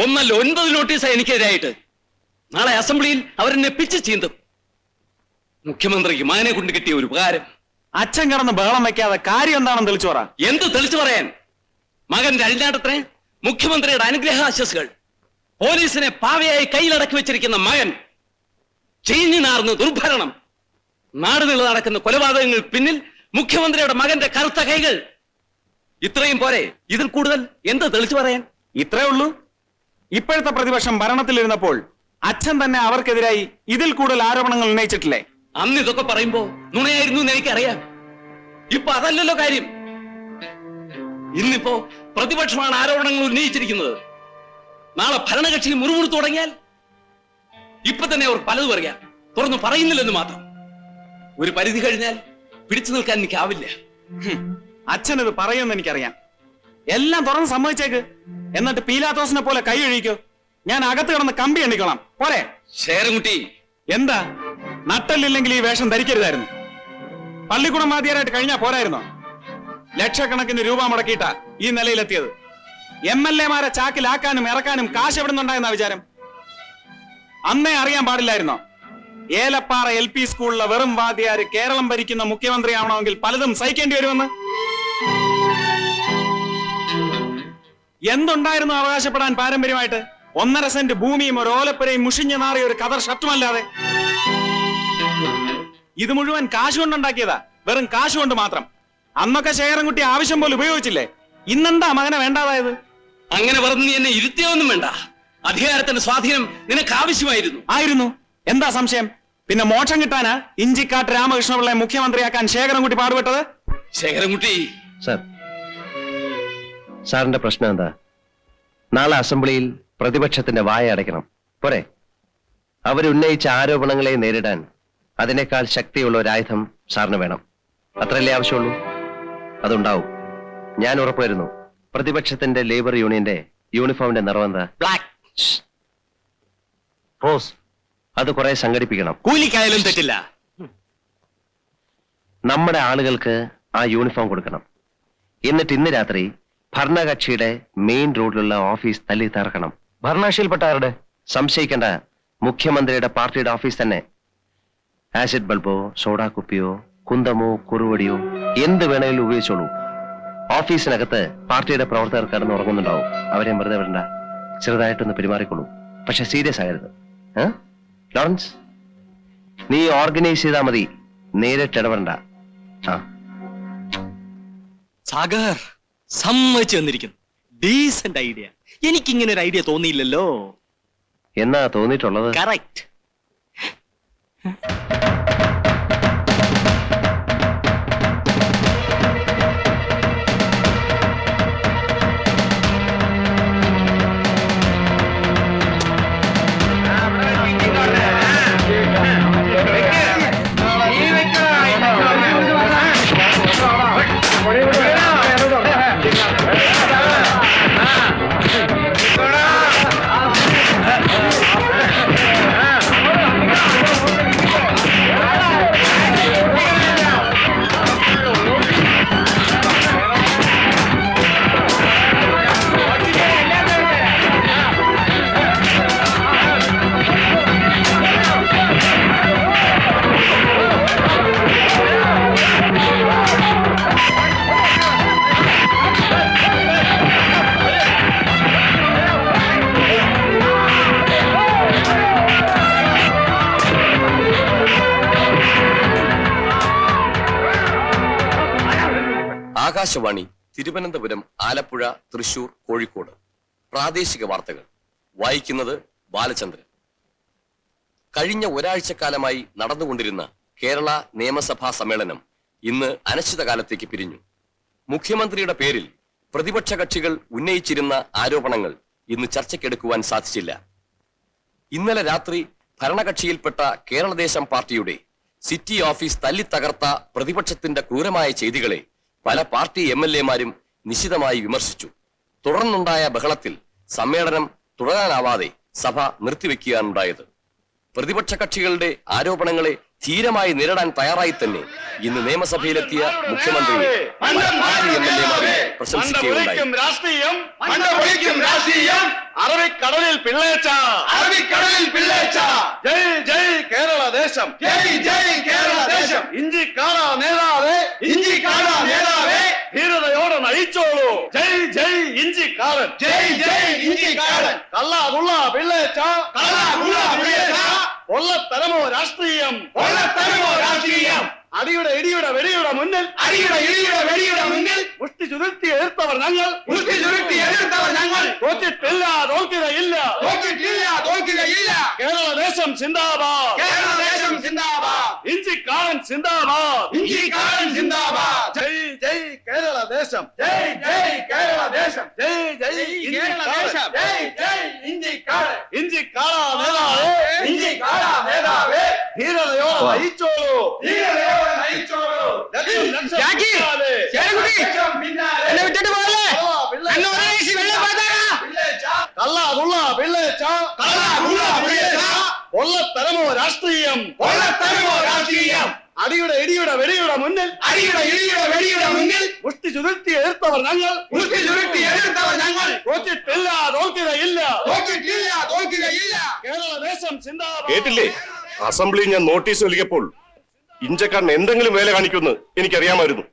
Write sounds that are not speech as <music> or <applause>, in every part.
ഒന്നല്ല ഒൻപത് നോട്ടീസാണ് എനിക്കെതിരായിട്ട്. നാളെ അസംബ്ലിയിൽ അവരെന്നെ പിച്ച് ചീന്തും. മുഖ്യമന്ത്രിക്ക് മകനെ കൊണ്ട് കിട്ടിയ ഒരു ഉപകാരം. അച്ഛൻ കിടന്ന് ബഹളം വെക്കാതെ കാര്യം എന്താണെന്ന് തെളിച്ചു പറ. എന്ത് തെളിച്ചു പറയാൻ? മകന്റെ അഴിഞ്ഞാട്ടത്തിന് മുഖ്യമന്ത്രിയുടെ അനുഗ്രഹാശസ്സുകൾ. പോലീസിനെ പാവയായി കയ്യിലടക്കി വെച്ചിരിക്കുന്ന മകൻ ചീഞ്ഞു നാർന്ന് ദുർഭരണം. നാടുനീള നടക്കുന്ന കൊലപാതകങ്ങൾ പിന്നിൽ മുഖ്യമന്ത്രിയുടെ മകന്റെ കറുത്ത കൈകൾ. ഇത്രയും പോരെ ഇതിൽ കൂടുതൽ എന്ത് തെളിച്ചു പറയാൻ? ഇത്രേ ഉള്ളൂ. ഇപ്പോഴത്തെ പ്രതിപക്ഷം ഭരണത്തിലിരുന്നപ്പോൾ അച്ഛൻ തന്നെ അവർക്കെതിരായി ഇതിൽ കൂടുതൽ ആരോപണങ്ങൾ ഉന്നയിച്ചിട്ടില്ലേ? അന്ന് ഇതൊക്കെ പറയുമ്പോ നുണയായിരുന്നു എന്ന് എനിക്കറിയാം. ഇപ്പൊ അതല്ലല്ലോ കാര്യം. ഇന്നിപ്പോ പ്രതിപക്ഷമാണ് ആരോപണങ്ങൾ ഉന്നയിച്ചിരിക്കുന്നത്. നാളെ ഭരണകക്ഷി മുറുമുറുത്തു തുടങ്ങിയാൽ ഇപ്പൊ തന്നെ അവർ പലതും അറിയാം തുറന്നു പറയുന്നില്ലെന്ന് മാത്രം. ഒരു പരിധി കഴിഞ്ഞാൽ പിടിച്ചു നിൽക്കാൻ എനിക്കാവില്ല. അച്ഛനത് പറയുമെന്ന് എനിക്കറിയാം. എല്ലാം തുറന്ന് സമ്മതിച്ചേക്ക്. എന്നിട്ട് പീലാത്തോസിനെ പോലെ കൈ ഒഴിക്കോ. ഞാൻ അകത്ത് കിടന്ന് കമ്പി എണ്ണിക്കോളാം. പോരെ. ശേരൻകുട്ടി എന്താ? നട്ടല്ലില്ലെങ്കിൽ ഈ വേഷം ധരിക്കരുതായിരുന്നു. പള്ളിക്കുടം മാതിയാരായിട്ട് കഴിഞ്ഞാ പോരായിരുന്നോ? ലക്ഷക്കണക്കിന് രൂപ മുടക്കിയിട്ട ഈ നിലയിലെത്തിയത്. എം എൽ എമാരെ ചാക്കിലാക്കാനും ഇറക്കാനും കാശ് എവിടുന്നുണ്ടായെന്ന വിചാരം? അന്നേ അറിയാൻ പാടില്ലായിരുന്നോ? ഏലപ്പാറ എൽ പി സ്കൂളിലെ വെറും വാദ്യാര് കേരളം ഭരിക്കുന്ന മുഖ്യമന്ത്രിയാവണമെങ്കിൽ പലതും സഹിക്കേണ്ടി വരുമെന്ന്? എന്തുണ്ടായിരുന്നു അവകാശപ്പെടാൻ പാരമ്പര്യമായിട്ട്? ഒന്നര സെന്റ് ഭൂമിയും ഒരു ഓലപ്പുരയും മുഷിഞ്ഞു നാറിയ ഒരു കതർ ഷർട്ടുമല്ലാതെ. ഇത് മുഴുവൻ കാശ് കൊണ്ടുണ്ടാക്കിയതാ. വെറും കാശ് കൊണ്ട് മാത്രം. അന്നൊക്കെ ശേഖരൻകുട്ടി ആവശ്യം പോലെ ഉപയോഗിച്ചില്ലേ? ഇന്നെന്താ മകനെ വേണ്ടാതായത്? അങ്ങനെ പറഞ്ഞ് നീ എന്നെ ഇരുത്തിയൊന്നും വേണ്ട. അധികാരത്തിന്റെ സ്വാധീനം നിനക്ക് ആവശ്യമായിരുന്നു. ആയിരുന്നു. എന്താ സംശയം? പിന്നെ മോക്ഷം കിട്ടാനാ ഇഞ്ചിക്കാട്ട് രാമകൃഷ്ണപിള്ളയെ മുഖ്യമന്ത്രിയാക്കാൻ ശേഖരൻകുട്ടി പാടുപെട്ടത്? ശേഖരൻകുട്ടി സാർ സാറിന്റെ പ്രശ്നം എന്താ? നാളെ അസംബ്ലിയിൽ പ്രതിപക്ഷത്തിന്റെ വായ അടയ്ക്കണം. പോരെ? അവരുന്നയിച്ച ആരോപണങ്ങളെ നേരിടാൻ അതിനേക്കാൾ ശക്തിയുള്ള ഒരു ആയുധം സാറിന് വേണം. അത്രയല്ലേ ആവശ്യമുള്ളൂ? അതുണ്ടാവും. ഞാൻ ഉറപ്പുവരുന്നു. പ്രതിപക്ഷത്തിന്റെ ലേബർ യൂണിയന്റെ യൂണിഫോമിന്റെ നിറവെന്താ ബ്ലാക്ക്. റോസ് അത് കുറെ സംഘടിപ്പിക്കണം. കൂലിക്കായാലും തെറ്റില്ല. നമ്മുടെ ആളുകൾക്ക് ആ യൂണിഫോം കൊടുക്കണം. എന്നിട്ട് ഇന്ന് രാത്രി ഭരണകക്ഷിയുടെ മെയിൻ റോഡിലുള്ള ഓഫീസ് തല്ലി തറക്കണം ഭരണകക്ഷിയിൽപ്പെട്ട ആരുടെ? സംശയിക്കേണ്ട. മുഖ്യമന്ത്രിയുടെ പാർട്ടിയുടെ ഓഫീസ് തന്നെ. ആസിഡ് ബൾബോ സോഡാ കുപ്പിയോ കുന്തമോ കുറുവടിയോ എന്ത് വേണേലും ഉപയോഗിച്ചോളൂ. ഓഫീസിനകത്ത് പാർട്ടിയുടെ പ്രവർത്തകർ കിടന്ന് ഉറങ്ങുന്നുണ്ടാവും. അവരെ വെറുതെ വിടണ്ട. ചെറുതായിട്ടൊന്ന് പെരുമാറിക്കൊള്ളൂ പക്ഷെ സീരിയസ് ഏ? ലോറൻസ് നീ ഓർഗനൈസ് ചെയ്താൽ മതി. നേരിട്ട് ഇടപെടണ്ട. ആ. സാഗർ. സമ്മതിച്ചു തന്നിരിക്കുന്നു. ഡീസന്റ് ഐഡിയ എനിക്കിങ്ങനെ ഒരു ഐഡിയ തോന്നിയില്ലല്ലോ. എന്നാ തോന്നിയിട്ടുള്ളത്? കറക്റ്റ് ആകാശവാണി തിരുവനന്തപുരം ആലപ്പുഴ തൃശൂർ കോഴിക്കോട്. പ്രാദേശിക വാർത്തകൾ. വായിക്കുന്നത് ബാലചന്ദ്രൻ. കഴിഞ്ഞ ഒരാഴ്ചക്കാലമായി നടന്നുകൊണ്ടിരുന്ന കേരള നിയമസഭാ സമ്മേളനം ഇന്ന് അനിശ്ചിതകാലത്തേക്ക് പിരിഞ്ഞു. മുഖ്യമന്ത്രിയുടെ പേരിൽ പ്രതിപക്ഷ കക്ഷികൾ ഉന്നയിച്ചിരുന്ന ആരോപണങ്ങൾ ഇന്ന് ചർച്ചയ്ക്കെടുക്കുവാൻ സാധിച്ചില്ല. ഇന്നലെ രാത്രി ഭരണകക്ഷിയിൽപ്പെട്ട കേരളദേശം പാർട്ടിയുടെ സിറ്റി ഓഫീസ് തല്ലിത്തകർത്ത പ്രതിപക്ഷത്തിന്റെ ക്രൂരമായ ചെയ്തികളെ പല പാർട്ടി എം എൽ എമാരും നിശിതമായി വിമർശിച്ചു. തുടർന്നുണ്ടായ ബഹളത്തിൽ സമ്മേളനം തുടരാനാവാതെ സഭ നിർത്തിവെക്കുകയാണുണ്ടായത്. പ്രതിപക്ഷ കക്ഷികളുടെ ആരോപണങ്ങളെ ധീരമായി നേരിടാൻ തയ്യാറായി തന്നെ ഇന്ന് നിയമസഭയിലെത്തിയ മുഖ്യമന്ത്രി അറബിക്കടലിൽ പിള്ളേച്ച. അറബിക്കടലിൽ പിള്ളേച്ച. ജയ് ജയ് കേരള ദേശം. ജയ് ജയ് കേരള ദേശം ഇഞ്ചി കാണാ നേതാവേ. നേതാവേ ധീരതയോടെ നയിച്ചോളൂ. ജയ് ജയ് ഇഞ്ചി കാലൻ ജയ് ജയ് ഇഞ്ചിക്കാരൻ കള്ളാകുള്ള പിള്ളേച്ച കള്ളാകുള്ള പിള്ളേച്ച കൊള്ളത്തരമോ രാഷ്ട്രീയം? കൊള്ളത്തരമോ രാഷ്ട്രീയം. അടിയുടെ ഇടിയുടെ വെടിയുടെ മുന്നിൽ. അടിയുടെ ഇടിയുടെ വെടിയുടെ മുന്നിൽ. മുഷ്ടി ചുരുട്ടി എതിർത്തവർ ഞങ്ങൾ. മുഷ്ടി ചുരുട്ടി എതിർത്തവർ ഞങ്ങൾ. തോറ്റിട്ടില്ല തോൽക്കുകയില്ല. തോറ്റിട്ടില്ല തോൽക്കുകയില്ല. കേരള ദേശം സിന്ദാബാദ്. കേരള ദേശം സിന്ദാബാദ്. ഇഞ്ചിക്കാരൻ സിന്ദാബാദ്. ഇഞ്ചിക്കാരൻ സിന്ദാബാദ്. കേരള ദേശം ജയ് ജയ് കേരള ദേശം ജയ് ജയ് കേരള ദേശം ജയ് ജയ് ഇഞ്ചിക്കാരൻ ഇഞ്ചിക്കാള നേതാവേ ഇഞ്ചിക്കാരാ നേതാവേ ധീരതയോടെ നയിച്ചോളൂ ധീരതയോടെ നയിച്ചോളൂ ലക്ഷം ലക്ഷം ജാക്കി, പിന്നാലെ. ലക്ഷം പിന്നാലെ കള്ളാ, പിള്ളേച്ച. പിള്ളേച്ച കള്ളാ, കുള്ള, പിള്ളേച്ച. കള്ളാകുള്ള പിള്ളേച്ച കൊള്ളത്തരമോ രാഷ്ട്രീയം കൊള്ളത്തരമോ രാഷ്ട്രീയം അടിയുടെ ഇടിയുടെ വെടിയുടെ മുന്നിൽ അടിയുടെ ഇടിയുടെ വെടിയുടെ മുന്നിൽ മുഷ്ടി ചുരുത്തി എതിർത്തവർ ഞങ്ങൾ. മുഷ്ടി ചുരുട്ടി എതിർത്തവർ ഞങ്ങൾ. തോറ്റിട്ടില്ല തോൽക്കുകയില്ല. തോറ്റിട്ടില്ല തോൽക്കുകയില്ല. കേരള ദേശം കേട്ടില്ലേ? അസംബ്ലി ഞാൻ നോട്ടീസ് നൽകിയപ്പോൾ ഇഞ്ചക്കാരൻ എന്തെങ്കിലും വേല കാണിക്കുമെന്ന് എനിക്കറിയാമായിരുന്നു.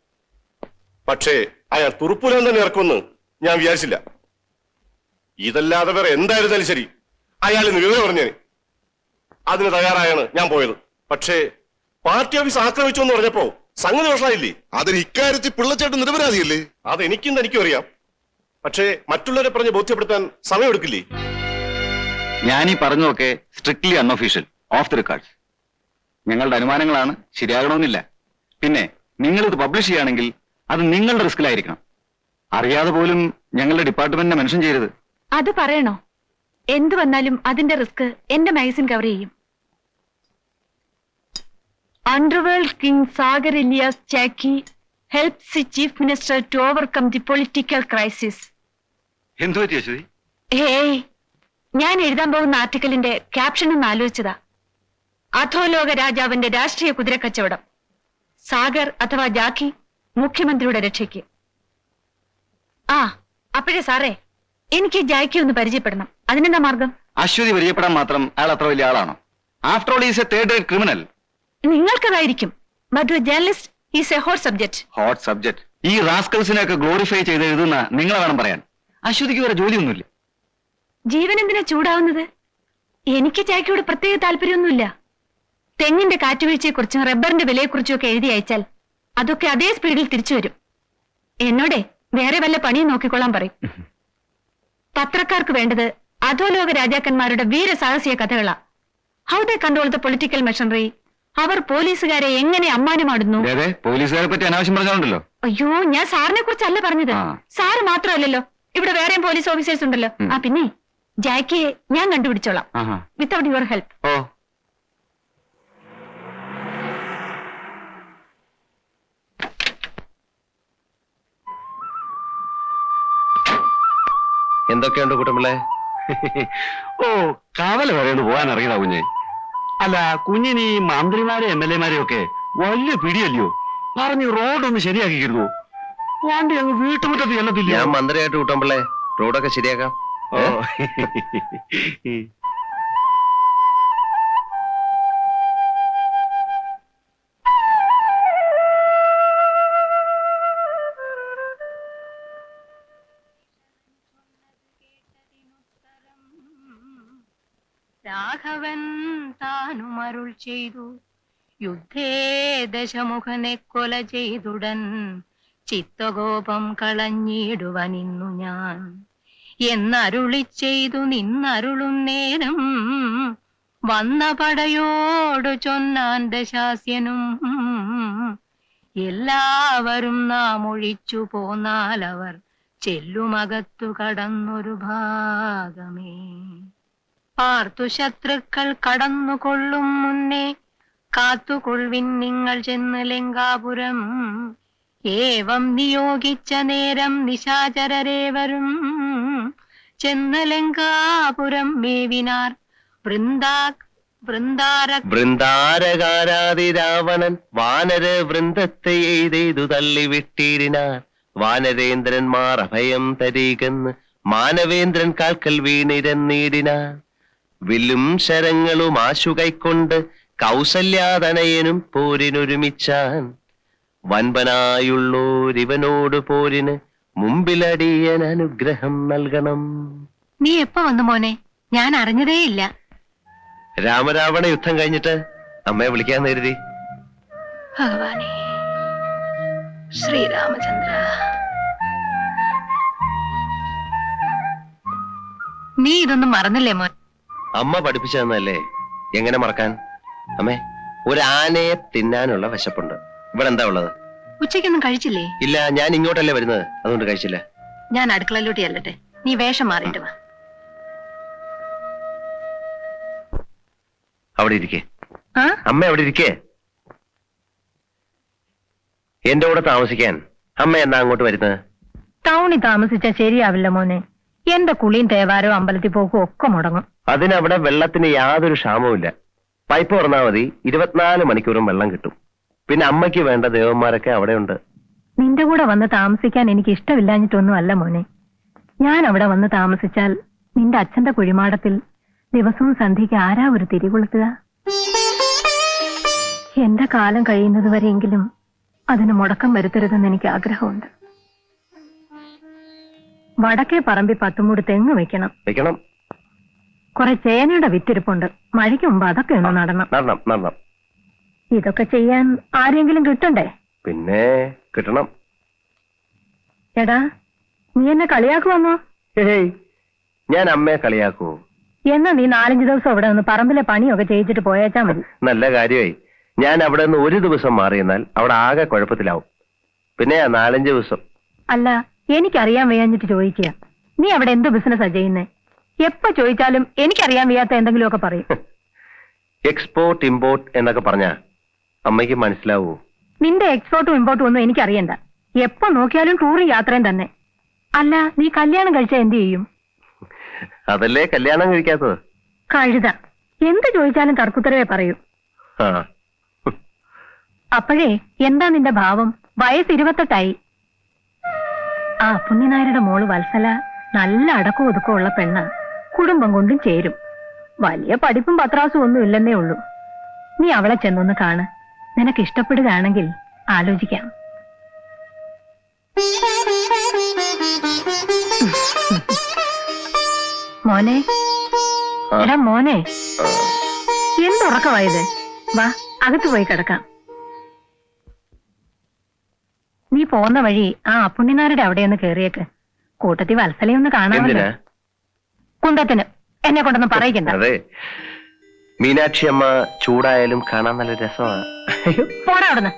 പക്ഷേ അയാൾ തുറുപ്പുലം തന്നെ ഇറക്കുമെന്ന് ഞാൻ വിചാരിച്ചില്ല. ഇതല്ലാതെ വേറെ എന്തായിരുന്നാലും ശരി. അയാൾ ഇന്ന് വിവരം പറഞ്ഞേനെ അതിന് തയ്യാറായാണ് ഞാൻ പോയത്. പക്ഷേ പാർട്ടി ഓഫീസ് ആക്രമിച്ചു എന്ന് പറഞ്ഞപ്പോ സംഗതി വഷളായില്ലേ അതിന് ഇക്കാര്യത്തിൽ പിള്ളച്ചേട്ടൻ നിരപരാധിയല്ലേ? അത് എനിക്കും തനിക്കും അറിയാം. പക്ഷേ മറ്റുള്ളവരെ പറഞ്ഞ് ബോധ്യപ്പെടുത്താൻ സമയമെടുക്കില്ലേ? ഞാൻ ഈ പറഞ്ഞതൊക്കെ strictly unofficial off the records ഞങ്ങളുടെ അനുമാനങ്ങളാണ് ശരിയാകണമെന്നില്ല. പിന്നെ നിങ്ങളിത് ഇത് പബ്ലിഷ് ചെയ്യുകയാണെങ്കിൽ അത് നിങ്ങളുടെ റിസ്കിലായിരിക്കണം അറിയാതെ പോലും ഞങ്ങളുടെ ഡിപ്പാർട്ട്മെന്റിനെ മെൻഷൻ ചെയ്യരുത്. അത് പറയണോ? എന്ത് വന്നാലും അതിന്റെ റിസ്ക് എന്റെ മാഗസിൻ കവർ ചെയ്യും. Underworld king Sagar alias Jacky helps the chief minister to overcome the political crisis എന്തു പറ്റി അശ്വതി ഹേയ് ഞാൻ എഴുതാൻ പോകുന്ന ആർട്ടിക്കലിന്റെ ക്യാപ്ഷൻ ഒന്ന് ആലോചിച്ചതാ. അധോലോക രാജാവിന്റെ രാഷ്ട്രീയ കുതിരക്കച്ചവടം. സാഗർ അഥവാ ജാക്കി മുഖ്യമന്ത്രിയുടെ രക്ഷയ്ക്ക്. ആ അപ്പോഴേ സാറേ എനിക്ക് ജാക്കി ഒന്ന് പരിചയപ്പെടണം. അതിനെന്താ മാർഗം? അശ്വതി പരിചയപ്പെടാൻ മാത്രം അയാൾ അത്ര വലിയ ആളാണോ? After all is a third rate criminal നിങ്ങൾക്കതായിരിക്കും. But journalist is a hot subject hot subject ഈ റാസ്കൽസിനെ ഒക്കെ ഗ്ലോറിഫൈ ചെയ്ത് എഴുതുന്ന നിങ്ങളെ വേണം പറയാൻ. അശ്വതിക്ക് വേറെ ജോലിയൊന്നുമില്ല. ജീവൻ എന്തിനാ ചൂടാവുന്നത്? എനിക്ക് ചായക്കോട് പ്രത്യേക താല്പര്യമൊന്നുമില്ല. തെങ്ങിന്റെ കാറ്റുവീഴ്ചയെക്കുറിച്ചും റബ്ബറിന്റെ വിലയെക്കുറിച്ചും ഒക്കെ എഴുതി അയച്ചാൽ അതൊക്കെ അതേ സ്പീഡിൽ തിരിച്ചു വരും. എന്നോടെ വേറെ വല്ല പണിയും നോക്കിക്കൊള്ളാൻ പറയും. പത്രക്കാർക്ക് വേണ്ടത് അധോലോക രാജാക്കന്മാരുടെ വീരസാഹസിക കഥകളാ. How they control the political machinery അവർ പോലീസുകാരെ എങ്ങനെ അമ്മാനമാടുന്നു? അതെ പോലീസുകാരെ പറ്റി അനാവശ്യം പറഞ്ഞോണ്ടല്ലോ അയ്യോ ഞാൻ സാറിനെ കുറിച്ചല്ല പറഞ്ഞത്. സാറ് മാത്രമല്ലല്ലോ ഇവിടെ വേറെയും പോലീസ് ഓഫീസേഴ്സ് ഉണ്ടല്ലോ. ആ പിന്നെ ജാക്കിയെ ഞാൻ കണ്ടുപിടിച്ചോളാം. Without your help. ഓ. എന്തൊക്കെയുണ്ട് കുട്ടമ്പിള്ളേ? <laughs> ഓ കാവല വരെയൊന്ന് പോകാൻ അറിയണ കുഞ്ഞെ. അല്ല കുഞ്ഞിന് ഈ മന്ത്രിമാരെ എം എൽ എമാരെ ഒക്കെ വലിയ പിടിയല്ലയോ? പറഞ്ഞു റോഡൊന്ന് ശരിയാക്കിയിരുന്നു വണ്ടി അങ്ങ് വീട്ടുമുറ്റത്ത് ചെല്ലത്തില്ല ഞാൻ മന്ത്രിയായിട്ട് കുട്ടമ്പിള്ളേ റോഡൊക്കെ ശരിയാക്കാം. ഓ. <laughs> ചെയ്തു. യുദ്ധേ ദശമുഖനെ കൊല ചെയ്തുടൻ ചിത്തകോപം കളഞ്ഞിടുവനിന്നു ഞാൻ. എന്നരുളി ചെയ്തു നിന്നരുളും നേരം വന്ന പടയോടു ചൊന്നാൻ ദശാസ്യനും. എല്ലാവരും നാം ഒഴിച്ചു പോന്നാലവർ ചെല്ലുമകത്തു കടന്നൊരു ഭാഗമേ. പാർത്തു ശത്രുക്കൾ കടന്നുകൊള്ളും മുന്നേ. കാത്തുകൊള്ളിൻ നിങ്ങൾ ചെന്ന് ലങ്കാപുരം. ഏവം നിയോഗിച്ച നേരം നിശാചരരേവരും. ചെന്ന് ലങ്കാപുരം മേവിനാർ. വൃന്ദാ വൃന്ദാര വൃന്ദാരകാരാതി രാവണൻ വാനര വൃന്ദത്തെ എയ്തെയ്തു തള്ളി വിട്ടീരിനാർ. വാനരേന്ദ്രന്മാർ അഭയം തരീകെന്ന് മാനവേന്ദ്രൻ കാൽക്കൽ വീണിരന്നീടിന വില്ലും ശരങ്ങളും ആശു കൈക്കൊണ്ട് കൗസല്യാതനയനും പോരിനൊരുമിച്ചാൻ. വൻപനായുള്ളോരിവനോട് പോരിന് മുമ്പിലടിയൻ അനുഗ്രഹം നൽകണം. നീ എപ്പോ വന്നു മോനെ? ഞാൻ അറിഞ്ഞതേയില്ല. രാമരാവണ യുദ്ധം കഴിഞ്ഞിട്ട് അമ്മയെ വിളിക്കാൻ കരുതി. ഭഗവാനെ ശ്രീരാമചന്ദ്ര. നീ ഇതൊന്നും മറന്നില്ലേ മോൻ? അമ്മ പഠിപ്പിച്ചു തന്നല്ലേ എങ്ങനെ മറക്കാൻ? അമ്മേ ഒരു ആനയെ തിന്നാനുള്ള വിശപ്പുണ്ട്. ഇവിടെ എന്താ ഉള്ളത്? ഉച്ചയ്ക്കൊന്നും കഴിച്ചില്ലേ? ഇല്ല ഞാൻ ഇങ്ങോട്ടല്ലേ വരുന്നത്. അതുകൊണ്ട് കഴിച്ചില്ല. ഞാൻ അടുക്കളയിലോട്ട് ചെല്ലട്ടെ. നീ വേഷം മാറിയിട്ട് വാ. അവിടെ ഇരിക്കേ. ആ? അമ്മ അവിടെ ഇരിക്കേ. എന്റെ കൂടെ താമസിക്കാൻ അമ്മ എന്നാ അങ്ങോട്ട് വരുന്നത്? ടൗണിൽ താമസിച്ചാ ശരിയാവില്ല മോനെ. എന്റെ കുളിയും തേവാരവും അമ്പലത്തിൽ പോക്കും ഒക്കെ മുടങ്ങും. അതിനവിടെ വെള്ളത്തിന് യാതൊരു ക്ഷാമവുമില്ല. പൈപ്പ് തുറന്നാൽ മതി. ഇരുപത്തിനാല് മണിക്കൂറും വെള്ളം കിട്ടും. പിന്നെ അമ്മയ്ക്ക് വേണ്ട ദേവന്മാരൊക്കെ അവിടെ ഉണ്ട് നിന്റെ കൂടെ വന്ന് താമസിക്കാൻ എനിക്ക് ഇഷ്ടമില്ലാഞ്ഞിട്ടൊന്നും അല്ല മോനെ. ഞാൻ അവിടെ വന്ന് താമസിച്ചാൽ നിന്റെ അച്ഛന്റെ കുഴിമാടത്തിൽ ദിവസവും സന്ധ്യയ്ക്ക് ആരാ ഒരു തിരികൊളുത്തുക എന്റെ കാലം കഴിയുന്നത് വരെയെങ്കിലും അതിന് മുടക്കം വരുത്തരുതെന്ന് എനിക്ക് ആഗ്രഹമുണ്ട്. വടക്കേ പറമ്പി പത്തുമൂട് തെങ്ങ് വെക്കണം. വെക്കണം. കുറെ ചേനയുടെ വിത്തിരിപ്പുണ്ട്. മഴയ്ക്ക് മുമ്പ് അതൊക്കെ ഒന്ന് നടണം. നടണം നടണം. ഇതൊക്കെ ചെയ്യാൻ ആരെങ്കിലും കിട്ടണ്ടേ? പിന്നെ കിട്ടണം. എടാ നീ എന്നെ കളിയാക്കുവന്നോ? ഹേയ് ഞാൻ അമ്മയെ കളിയാക്കൂ. എന്നാ നീ നാലഞ്ച് ദിവസം ഇവിടെ നിന്ന് പറമ്പിലെ പണിയൊക്കെ ചെയ്യിച്ചിട്ട് പോയേച്ചാ മതി. നല്ല കാര്യമായി. ഞാൻ അവിടെ നിന്ന് ഒരു ദിവസം മാറിയെന്നാൽ അവിടെ ആകെ കുഴപ്പത്തിലാവും. പിന്നെ നാലഞ്ച് ദിവസം. അല്ല എനിക്കറിയാൻ വയ്യാഞ്ഞിട്ട് ചോദിക്കുക. നീ അവിടെ എന്ത് ബിസിനസ്സാ ചെയ്യുന്നേ? എപ്പോ ചോദിച്ചാലും എനിക്കറിയാൻ വയ്യാത്ത എന്തെങ്കിലുമൊക്കെ പറയും. <laughs> എക്സ്പോർട്ട് ഇമ്പോർട്ട് എന്നൊക്കെ പറഞ്ഞ അമ്മയ്ക്ക് മനസ്സിലാവൂ. നിന്റെ എക്സ്പോർട്ടും ഇമ്പോർട്ടും ഒന്നും എനിക്കറിയണ്ട. എപ്പോ നോക്കിയാലും ടൂറും യാത്രയും തന്നെ. അല്ല നീ കല്യാണം കഴിച്ചാ എന്ത് ചെയ്യും? <laughs> അതല്ലേ കല്യാണം കഴിക്കാത്തത്? കഴുത. എന്ത് ചോദിച്ചാലും തർക്കുത്തരവേ പറയൂ. ആ. <laughs> അപ്പോഴേ എന്താ നിന്റെ ഭാവം? വയസ്സ് ഇരുപത്തെട്ടായി. ആ പുണ്യനായരുടെ മോൾ വത്സല നല്ല അടക്കം ഒതുക്കമുള്ള ഉള്ള പെണ്ണ. കുടുംബം കൊണ്ടും ചേരും. വലിയ പഠിപ്പും പത്രാസും ഒന്നും ഇല്ലെന്നേ ഉള്ളൂ. നീ അവളെ ചെന്നൊന്ന് കാണ്. നിനക്ക് ഇഷ്ടപ്പെടുകയാണെങ്കിൽ ആലോചിക്കാം. മോനെ. എടാ മോനെ. എന്തുറക്കമായത് വാ അകത്ത് പോയി കിടക്കാം. നീ പോന്ന വഴി ആ അപ്പുണ്ണിനാരുടെ അവിടെയൊന്ന് കേറിയേക്ക്. കൂട്ടത്തിൽ വത്സലയൊന്ന് കാണാമല്ലോ. കുന്തത്തിന്. എന്നെ കൊണ്ടൊന്ന് പറയിക്കണ്ട. അതെ. മീനാക്ഷി അമ്മ ചൂടായാലും കാണാൻ നല്ല രസമാണ്. പോടാ അവിടുന്ന്.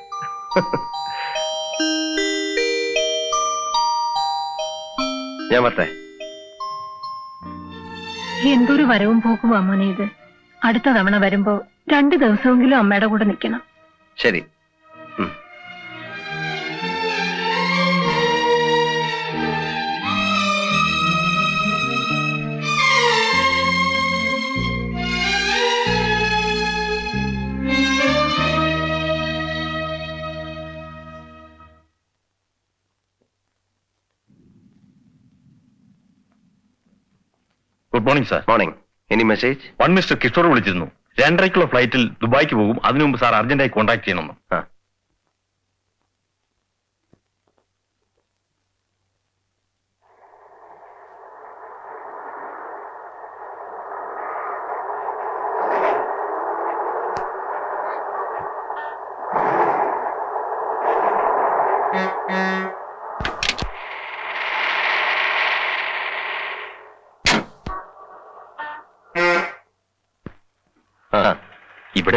ഞാൻ പറ്റേ എന്തൊരു വരവും പോക്കും അമ്മനെ ഇത്. അടുത്ത തവണ വരുമ്പോ രണ്ടു ദിവസമെങ്കിലും അമ്മയുടെ കൂടെ നിൽക്കണം. ശരി. Morning sir morning any message one Mr Kishore വിളിച്ചിരുന്നു. രണ്ടരയ്ക്കുള്ള ഫ്ലൈറ്റിൽ ദുബായ്ക്ക് പോകും. അതിനു മുമ്പ് സാർ അർജന്റായി കോൺടാക്ട് ചെയ്യണമെന്ന്.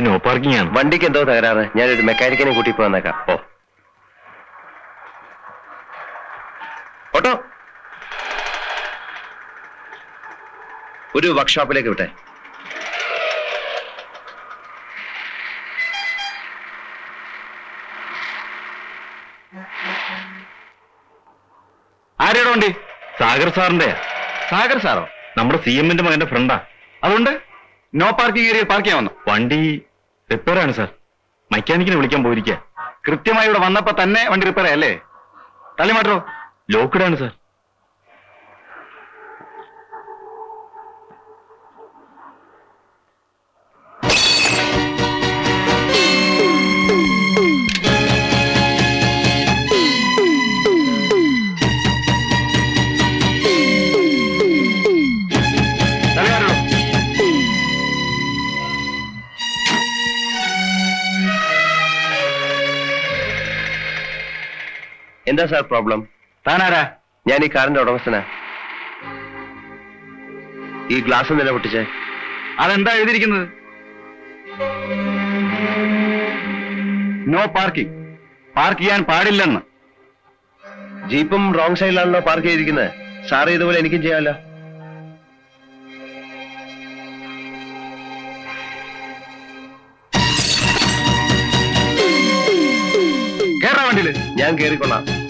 നോ പാർക്കിംഗ് ആണ്. വണ്ടിക്ക് എന്തോ തകരാറ്. ഞാനൊരു മെക്കാനിക്കിനെ കൂട്ടി പോന്നേക്കാം. ഓ ഓട്ടോ. ഒരു വർക്ക്ഷോപ്പിലേക്ക് വിട്ടെ. ആരുടെ വണ്ടി? സാഗർ സാറിന്റെ. സാഗർ സാറോ? നമ്മുടെ സി എമ്മിന്റെ മകന്റെ ഫ്രണ്ടാ അതുകൊണ്ട്? നോ പാർക്കിംഗ് ഏരിയ പാർക്ക് ചെയ്യാൻ വന്നു വണ്ടി റിപ്പയർ ആണ് സാർ. മെക്കാനിക്കിനെ വിളിക്കാൻ പോയിരിക്കുക കൃത്യമായി ഇവിടെ വന്നപ്പോ തന്നെ വണ്ടി റിപ്പയർ ആയല്ലേ തള്ളി മാറ്റോ. ലോക്ക്ഡ് ആണ് സാർ. എന്താ സാർ പ്രോബ്ലം? താനാരാ? ഞാൻ ഈ കാറിന്റെ ഉടമസ്ഥനാ. ഈ ഗ്ലാസ് നില പൊട്ടിച്ചേ? അതെന്താ എഴുതിയിരിക്കുന്നത്? നോ പാർക്കിംഗ് പാർക്ക് ചെയ്യാൻ പാടില്ലെന്ന്. ജീപ്പും റോങ് സൈഡിലാണല്ലോ പാർക്ക് ചെയ്തിരിക്കുന്നത്. സാർ ഇതുപോലെ എനിക്കും ചെയ്യാമല്ലോ. കേറാ വണ്ടിയിൽ. ഞാൻ കേറിക്കൊള്ളാം.